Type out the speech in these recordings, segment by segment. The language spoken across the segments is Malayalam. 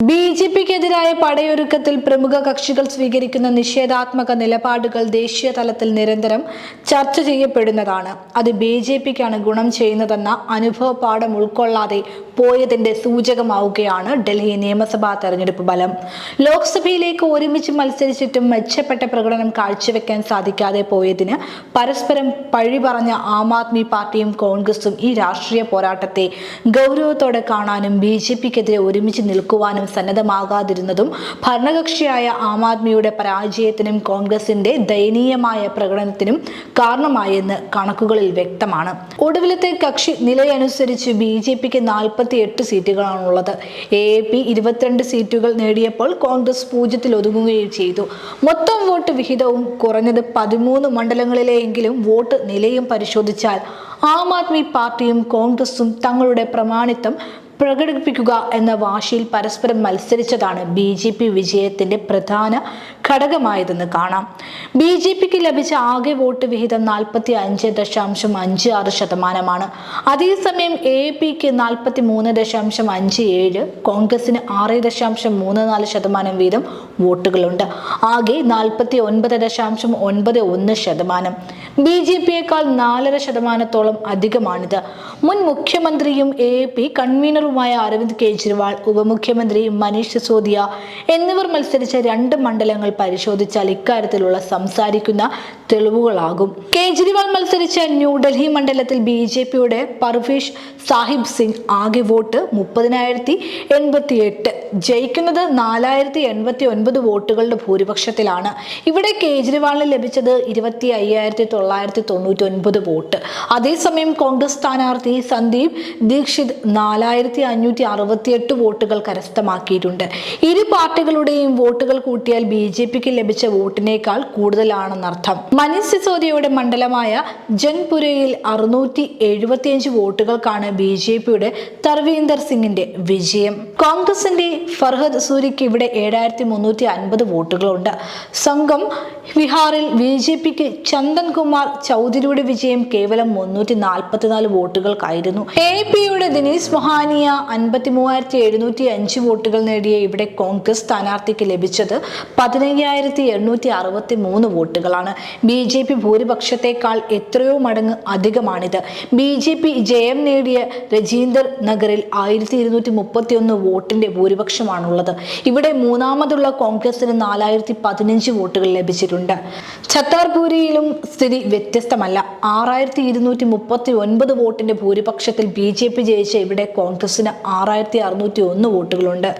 ബി ജെ പിക്കെതിരായ പടയൊരുക്കത്തിൽ പ്രമുഖ കക്ഷികൾ സ്വീകരിക്കുന്ന നിഷേധാത്മക നിലപാടുകൾ ദേശീയ തലത്തിൽ നിരന്തരം ചർച്ച ചെയ്യപ്പെടുന്നതാണ്. അത് ബി ജെ പിക്കാണ് ഗുണം ചെയ്യുന്നതെന്ന അനുഭവ പാഠം ഉൾക്കൊള്ളാതെ പോയതിന്റെ സൂചകമാവുകയാണ് ഡൽഹി നിയമസഭാ തെരഞ്ഞെടുപ്പ് ഫലം. ലോക്സഭയിലേക്ക് ഒരുമിച്ച് മത്സരിച്ചിട്ടും മെച്ചപ്പെട്ട പ്രകടനം കാഴ്ചവെക്കാൻ സാധിക്കാതെ പോയതിന് പരസ്പരം പഴി പറഞ്ഞ ആം ആദ്മി പാർട്ടിയും കോൺഗ്രസും ഈ രാഷ്ട്രീയ പോരാട്ടത്തെ ഗൗരവത്തോടെ കാണാനും ബി ജെ പിക്കെതിരെ ഒരുമിച്ച് നിൽക്കുവാനും സന്നദ്ധമാകാതിരുന്നതും ഭരണകക്ഷിയായ ആം ആദ്മിയുടെ പരാജയത്തിനും കോൺഗ്രസിന്റെ ദയനീയമായ പ്രകടനത്തിനും കാരണമായെന്ന് കണക്കുകളിൽ വ്യക്തമാണ്. ഒടുവിലത്തെ കക്ഷി നിലയനുസരിച്ച് ബി ജെ പിക്ക് നാൽപ്പത്തി എട്ട് സീറ്റുകളാണുള്ളത്. എ പി ഇരുപത്തിരണ്ട് സീറ്റുകൾ നേടിയപ്പോൾ കോൺഗ്രസ് പൂജ്യത്തിൽ ഒതുങ്ങുകയും ചെയ്തു. മൊത്തം വോട്ട് വിഹിതവും കുറഞ്ഞത് പതിമൂന്ന് മണ്ഡലങ്ങളിലെയെങ്കിലും വോട്ട് നിലയും പരിശോധിച്ചാൽ ആം ആദ്മി പാർട്ടിയും കോൺഗ്രസും തങ്ങളുടെ പ്രമാണിത്വം പ്രകടിപ്പിക്കുക എന്ന വാശിയിൽ പരസ്പരം മത്സരിച്ചതാണ് ബി ജെ പി വിജയത്തിന്റെ പ്രധാന ഘടകമായതെന്ന് കാണാം. ബി ജെ പിക്ക് ലഭിച്ച ആകെ വോട്ട് വിഹിതം നാൽപ്പത്തി അഞ്ച് ദശാംശം അഞ്ച് ആറ് ശതമാനമാണ്. അതേസമയം എ പിക്ക് നാൽപ്പത്തി മൂന്ന് ദശാംശം അഞ്ച് ഏഴ് കോൺഗ്രസിന് ആറ് ദശാംശം മൂന്ന് നാല് ശതമാനം വീതം വോട്ടുകളുണ്ട്. ആകെ നാൽപ്പത്തി ഒൻപത് ദശാംശം ഒൻപത് ഒന്ന് ശതമാനം. ബി ജെ പിയേക്കാൾ നാലര ശതമാനത്തോളം അധികമാണിത്. മുൻ മുഖ്യമന്ത്രിയും എ പി കൺവീനറുമായ അരവിന്ദ് കെജ്രിവാൾ ഉപമുഖ്യമന്ത്രി മനീഷ് സിസോദിയ എന്നിവർ മത്സരിച്ച രണ്ട് മണ്ഡലങ്ങൾ പരിശോധിച്ചാൽ ഇക്കാര്യത്തിലുള്ള സംസാരിക്കുന്ന തെളിവുകളാകും. കേജ്രിവാൾ മത്സരിച്ച ന്യൂഡൽഹി മണ്ഡലത്തിൽ ബി ജെ പിയുടെ പർവേഷ് സാഹിബ് സിംഗ് ആകെ വോട്ട് മുപ്പതിനായിരത്തി എൺപത്തി എട്ട് ജയിക്കുന്നത് നാലായിരത്തി എൺപത്തി ഒൻപത് വോട്ടുകളുടെ ഭൂരിപക്ഷത്തിലാണ്. ഇവിടെ കേജ്രിവാളിന് ലഭിച്ചത് ഇരുപത്തി അയ്യായിരത്തി തൊള്ളായിരത്തി തൊണ്ണൂറ്റി ഒൻപത് വോട്ട് അതേസമയം കോൺഗ്രസ് സ്ഥാനാർത്ഥി സന്ദീപ് ദീക്ഷിത് നാലായിരത്തി അഞ്ഞൂറ്റി അറുപത്തിയെട്ട് വോട്ടുകൾ കരസ്ഥമാക്കിയിട്ടുണ്ട്. ഇരു പാർട്ടികളുടെയും വോട്ടുകൾ കൂട്ടിയാൽ ബി ജെ പിക്ക് ലഭിച്ച വോട്ടിനേക്കാൾ കൂടുതലാണെന്നർത്ഥം. മനീഷ് സിസോദിയയുടെ മണ്ഡലമായ ജൻപുരയിൽ അറുന്നൂറ്റി എഴുപത്തിയഞ്ച് വോട്ടുകൾക്കാണ് ബി ജെ പിയുടെ തർവീന്ദർ സിംഗിന്റെ വിജയം. കോൺഗ്രസിന്റെ ഫർഹദ് സൂരിക്ക് ഇവിടെ ഏഴായിരത്തി മുന്നൂറ്റി അൻപത് വോട്ടുകളുണ്ട്. സംഘം ബീഹാറിൽ ബി ജെ പിക്ക് ചന്ദൻ കുമാർ ചൗധരിയുടെ വിജയം കേവലം മുന്നൂറ്റി നാൽപ്പത്തിനാല് വോട്ടുകൾക്കായിരുന്നു. എ പിയുടെ ദിനേശ് മൊഹാനിയ അൻപത്തി മൂവായിരത്തി എഴുന്നൂറ്റി അഞ്ച് വോട്ടുകൾ നേടിയ ഇവിടെ കോൺഗ്രസ് സ്ഥാനാർത്ഥിക്ക് ലഭിച്ചത് പതിനയ്യായിരത്തി എണ്ണൂറ്റി അറുപത്തി മൂന്ന് വോട്ടുകളാണ്. ബി ജെ പി ഭൂരിപക്ഷത്തെക്കാൾ എത്രയോ മടങ്ങ് അധികമാണിത്. ബി ജെ പി ജയം നേടിയ രജീന്ദർ നഗറിൽ ആയിരത്തി ഇരുന്നൂറ്റി മുപ്പത്തി ഒന്ന് വോട്ടിന്റെ ഭൂരിപക്ഷമാണുള്ളത്. ഇവിടെ മൂന്നാമതുള്ള കോൺഗ്രസിന് നാലായിരത്തി പതിനഞ്ച് വോട്ടുകൾ ലഭിച്ചിട്ടുണ്ട്. ഛത്താർപൂരിയിലും സ്ഥിതി വ്യത്യസ്തമല്ല. ആറായിരത്തി ഇരുന്നൂറ്റി മുപ്പത്തി ഒൻപത് വോട്ടിന്റെ ഭൂരിപക്ഷത്തിൽ ബി ജെ പി ജയിച്ച ഇവിടെ കോൺഗ്രസിന് ആറായിരത്തി അറുന്നൂറ്റി ഒന്ന് വോട്ടുകളുണ്ട്.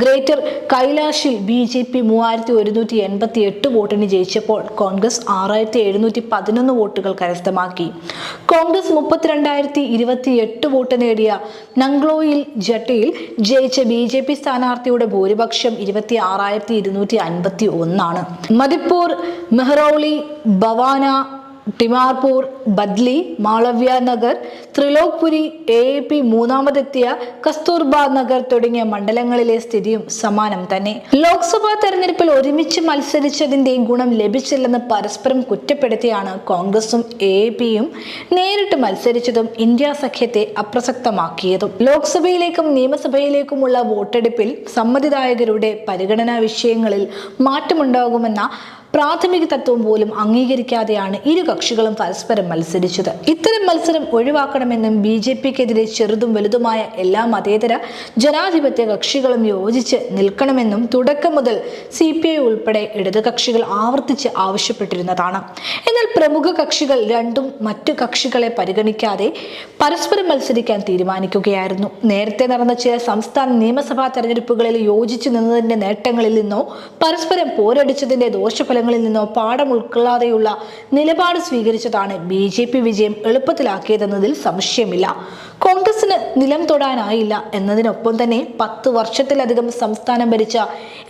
ഗ്രേറ്റർ കൈലാഷിൽ ബി ജെ പി മൂവായിരത്തി ഒരുന്നൂറ്റി എൺപത്തി എട്ട് വോട്ടിന് ജയിച്ചപ്പോൾ കോൺഗ്രസ് ആറായിരത്തി എഴുന്നൂറ്റി പതിനൊന്ന് വോട്ടുകൾ കരസ്ഥമാക്കി. കോൺഗ്രസ് മുപ്പത്തിരണ്ടായിരത്തി ഇരുപത്തി എട്ട് വോട്ട് നേടിയ നംഗ്ലോയിൽ ജട്ടയിൽ ജയിച്ച ബി ജെ പി സ്ഥാനാർത്ഥിയുടെ ഭൂരിപക്ഷം ഇരുപത്തി ആറായിരത്തി ഇരുന്നൂറ്റി അൻപത്തി ഒന്നാണ് മതിപ്പൂർ മെഹ്റൌളി ഭവാന ടിമാർപൂർ ബദ്ലി മാളവ്യ നഗർ ത്രിലോക്പുരി എ പി മൂന്നാമതെത്തിയ കസ്തൂർബ നഗർ തുടങ്ങിയ മണ്ഡലങ്ങളിലെ സ്ഥിതിയും സമാനം തന്നെ. ലോക്സഭാ തെരഞ്ഞെടുപ്പിൽ ഒരുമിച്ച് മത്സരിച്ചതിന്റെ ഗുണം ലഭിച്ചില്ലെന്ന് പരസ്പരം കുറ്റപ്പെടുത്തിയാണ് കോൺഗ്രസും എ പിയും നേരിട്ട് മത്സരിച്ചതും ഇന്ത്യ സഖ്യത്തെ അപ്രസക്തമാക്കിയതും. ലോക്സഭയിലേക്കും നിയമസഭയിലേക്കുമുള്ള വോട്ടെടുപ്പിൽ സമ്മതിദായകരുടെ പരിഗണനാ വിഷയങ്ങളിൽ മാറ്റമുണ്ടാകുമെന്ന പ്രാഥമിക തത്വം പോലും അംഗീകരിക്കാതെയാണ് ഇരു കക്ഷികളും പരസ്പരം മത്സരിച്ചത്. ഇത്തരം മത്സരം ഒഴിവാക്കണമെന്നും ബി ജെ പിക്കെതിരെ ചെറുതും വലുതുമായ എല്ലാ മതേതര ജനാധിപത്യ കക്ഷികളും യോജിച്ച് നിൽക്കണമെന്നും തുടക്കം മുതൽ സി പി ഐ ഉൾപ്പെടെ ഇടതുകക്ഷികൾ ആവർത്തിച്ച് ആവശ്യപ്പെട്ടിരുന്നതാണ്. എന്നാൽ പ്രമുഖ കക്ഷികൾ രണ്ടും മറ്റു കക്ഷികളെ പരിഗണിക്കാതെ പരസ്പരം മത്സരിക്കാൻ തീരുമാനിക്കുകയായിരുന്നു. നേരത്തെ നടന്ന ചില സംസ്ഥാന നിയമസഭാ തെരഞ്ഞെടുപ്പുകളിൽ യോജിച്ചു നിന്നതിന്റെ നേട്ടങ്ങളിൽ നിന്നോ പരസ്പരം പോരടിച്ചതിന്റെ ദോഷഫലങ്ങളിൽ നിന്നോ പാഠം ഉൾക്കൊള്ളാതെയുള്ള നിലപാട് സ്വീകരിച്ചതാണ് ബി വിജയം എളുപ്പത്തിലാക്കിയതെന്നതിൽ സംശയമില്ല. നിലം തൊടാനായില്ല എന്നതിനൊപ്പം തന്നെ പത്ത് വർഷത്തിലധികം സംസ്ഥാനം ഭരിച്ച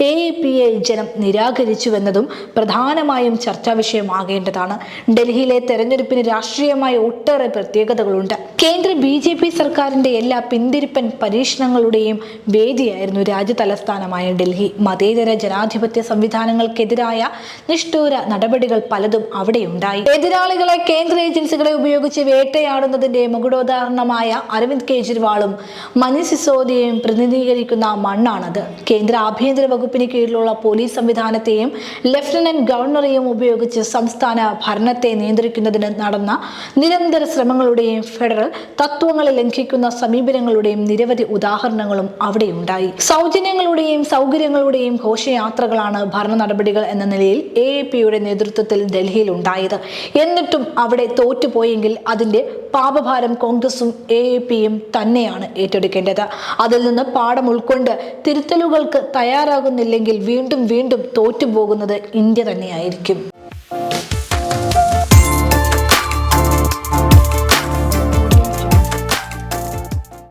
എ പി എ ജനം നിരാകരിച്ചുവെന്നതും പ്രധാനമായും ചർച്ചാ വിഷയമാകേണ്ടതാണ്. ഡൽഹിയിലെ തെരഞ്ഞെടുപ്പിന് രാഷ്ട്രീയമായ ഒട്ടേറെ പ്രത്യേകതകളുണ്ട്. കേന്ദ്ര ബി ജെ പി സർക്കാരിന്റെ എല്ലാ പിന്തിരിപ്പൻ പരീക്ഷണങ്ങളുടെയും വേദിയായിരുന്നു രാജ്യതലസ്ഥാനമായ ഡൽഹി. മതേതര ജനാധിപത്യ സംവിധാനങ്ങൾക്കെതിരായ നിഷ്ഠൂര നടപടികൾ പലതും അവിടെയുണ്ടായി. എതിരാളികളെ കേന്ദ്ര ഏജൻസികളെ ഉപയോഗിച്ച് വേട്ടയാടുന്നതിന്റെ മുകുടോദാഹരണമായ അരവിന്ദ് കേജ്രിവാളും മനീഷ് സിസോദിയയും പ്രതിനിധീകരിക്കുന്ന മണ്ണാണത്. കേന്ദ്ര ആഭ്യന്തര വകുപ്പിന് കീഴിലുള്ള പോലീസ് സംവിധാനത്തെയും ലഫ്റ്റനന്റ് ഗവർണറെയും ഉപയോഗിച്ച് സംസ്ഥാന ഭരണത്തെ നിയന്ത്രിക്കുന്നതിന് നടന്ന നിരന്തര ശ്രമങ്ങളുടെയും ഫെഡറൽ തത്വങ്ങളെ ലംഘിക്കുന്ന സമീപനങ്ങളുടെയും നിരവധി ഉദാഹരണങ്ങളും അവിടെയുണ്ടായി. സൗജന്യങ്ങളുടെയും സൗകര്യങ്ങളുടെയും ഘോഷയാത്രകളാണ് ഭരണ നടപടികൾ എന്ന നിലയിൽ എ എ പിയുടെ നേതൃത്വത്തിൽ ഡൽഹിയിൽ ഉണ്ടായത്. എന്നിട്ടും അവിടെ തോറ്റുപോയെങ്കിൽ അതിന്റെ പാപഭാരം കോൺഗ്രസും എ എ പിയും തന്നെയാണ് ഏറ്റെടുക്കേണ്ടത്. അതിൽ നിന്ന് പാഠം ഉൾക്കൊണ്ട് തിരുത്തലുകൾക്ക് തയ്യാറാകുന്നില്ലെങ്കിൽ വീണ്ടും വീണ്ടും തോറ്റുപോകുന്നത് ഇന്ത്യ തന്നെയായിരിക്കും.